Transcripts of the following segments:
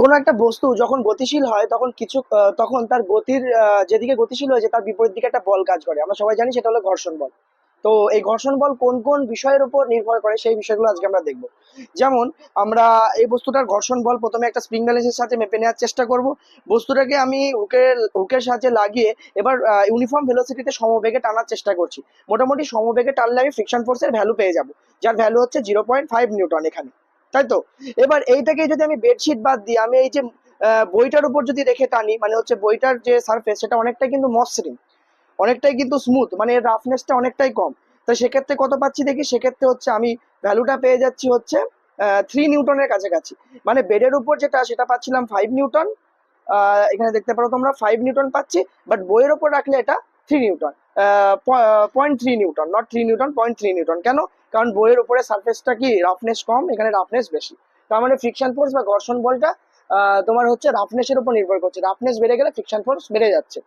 কোনো একটা বস্তু যখন গতিশীল হয়, তখন কিছু তখন তার গতির যেদিকে গতিশীল হয়েছে তার বিপরীত দিকে একটা বল কাজ করে। আমরা সবাই জানি সেটা হলো ঘর্ষণ বল। তো এই ঘর্ষণ বল কোন কোন বিষয়ের উপর নির্ভর করে, সেই বিষয়গুলো আজকে আমরা দেখব। যেমন, আমরা এই বস্তুটার ঘর্ষণ বল প্রথমে একটা স্প্রিং ব্যালেন্সের সাথে মেপে নেওয়ার চেষ্টা করব। বস্তুটাকে আমি হুকের হুকের সাহায্যে লাগিয়ে এবার ইউনিফর্ম ভেলোসিটিতে সমবেগে টানার চেষ্টা করছি। মোটামুটি সমবেগে টানলে আমি ফ্রিকশন ফোর্সের ভ্যালু পেয়ে যাব। যার ভ্যালু হচ্ছে জিরো পয়েন্ট ফাইভ নিউটন এখানে। তাই তো? এবার এইটাকে যদি আমি বেডশিট বাদ দিই, আমি এই যে বইটার উপর যদি রেখে টানি মানে হচ্ছে বইটার যে সারফেস সেটা অনেকটাই কিন্তু মসৃণ, অনেকটাই কিন্তু স্মুথ মানে এর রাফনেসটা অনেকটাই কম। তো সেক্ষেত্রে কত পাচ্ছি দেখি? সেক্ষেত্রে হচ্ছে আমি ভ্যালুটা পেয়ে যাচ্ছি হচ্ছে থ্রি নিউটনের কাছাকাছি। মানে বেডের উপর যেটা, সেটা পাচ্ছিলাম ফাইভ নিউটন এখানে দেখতে পারো তোমরা ফাইভ নিউটন পাচ্ছি বাট বইয়ের ওপর রাখলে এটা three newton point three newton not three newton point three newton কেন? কারণ বইয়ের উপরে সারফেসটা কি রাফনেস কম, এখানে রাফনেস বেশি। তার মানে ফ্রিকশন ফোর্স বা ঘর্ষণ বলটা তোমার হচ্ছে রাফনেসের উপর নির্ভর করছে। রাফনেস বেড়ে গেলে ফ্রিকশন ফোর্স বেড়ে যাচ্ছে।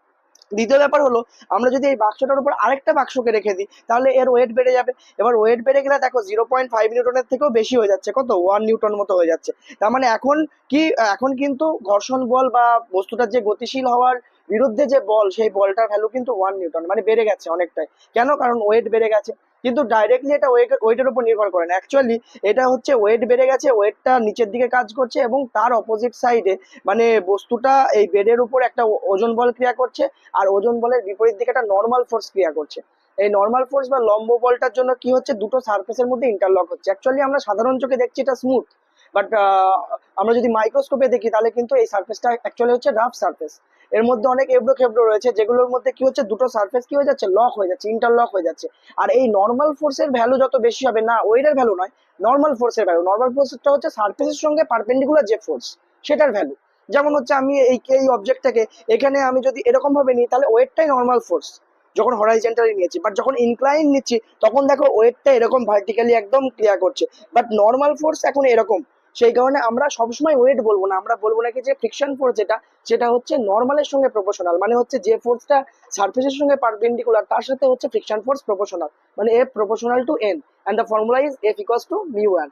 দ্বিতীয় ব্যাপার হলো, আমরা যদি এই বাক্সটার উপর আরেকটা বাক্সকে রেখে দিই, তাহলে এর ওয়েট বেড়ে যাবে। এবার ওয়েট বেড়ে গেলে দেখো জিরো পয়েন্ট ফাইভ নিউটনের থেকেও বেশি হয়ে যাচ্ছে, কত? ওয়ান নিউটন মতো হয়ে যাচ্ছে। তার মানে এখন কি, এখন কিন্তু ঘর্ষণ বল বা বস্তুটার যে গতিশীল হওয়ার বিরুদ্ধে যে বল, সেই বলটার ভ্যালু কিন্তু ওয়ান নিউটন মানে বেড়ে গেছে অনেকটাই। কেন? কারণ ওয়েট বেড়ে গেছে। কিন্তু ডাইরেক্টলি এটা ওয়েটের উপর নির্ভর করে না। অ্যাকচুয়ালি এটা হচ্ছে ওয়েট বেড়ে গেছে ওয়েটটা নিচের দিকে কাজ করছে এবং তার অপোজিট সাইডে মানে বস্তুটা এই বেডের উপর একটা ওজন বল ক্রিয়া করছে আর ওজন বলের বিপরীত দিকে একটা নর্মাল ফোর্স ক্রিয়া করছে। এই নর্মাল ফোর্স বা লম্ব বলটার জন্য কি হচ্ছে? দুটো সারফেসের মধ্যে ইন্টারলক হচ্ছে। অ্যাকচুয়ালি আমরা সাধারণ চোখে দেখছি এটা স্মুথ বাট আমরা যদি মাইক্রোস্কোপে দেখি, তাহলে কিন্তু এই সার্ফেসটা অ্যাকচুয়ালি হচ্ছে রাফ সার্ফেস এর মধ্যে অনেক এবড়ো খেবড়ো রয়েছে, যেগুলোর মধ্যে কি হচ্ছে, দুটো সার্ফেস কি হয়ে যাচ্ছে লক হয়ে যাচ্ছে ইন্টারলক হয়ে যাচ্ছে। আর এই নর্মাল ফোর্সের ভ্যালু যত বেশি হবে, না ওয়েটের ভ্যালু নয় নর্মাল ফোর্সের ভ্যালু নর্মাল ফোর্সটা হচ্ছে সার্ফেসের সঙ্গে পারপেন্ডিকুলার যে ফোর্স সেটার ভ্যালু যেমন হচ্ছে আমি এই এই অবজেক্টটাকে এখানে আমি যদি এরকম ভাবে নিই, তাহলে ওয়েটটাই নর্মাল ফোর্স যখন হরাইজেন্টালি নিয়েছি। বাট যখন ইনক্লাইন নিচ্ছি, তখন দেখো ওয়েটটা এরকম ভার্টিক্যালি একদম ক্লিয়ার করছে। বাট নর্মাল ফোর্স এখন এরকম। সেই কারণে আমরা সবসময় ওয়েট বলব না। আমরা বলব নাকি যে ফ্রিকশন ফোর্স যেটা, সেটা হচ্ছে নর্মালের সঙ্গে প্রপোর্শনাল মানে হচ্ছে যে ফোর্সটা সার্ফেসের সঙ্গে পারপেন্ডিকুলার তার সাথে হচ্ছে ফ্রিকশন ফোর্স প্রপোর্শনাল মানে F proportional to N and the formula is F equals to mu one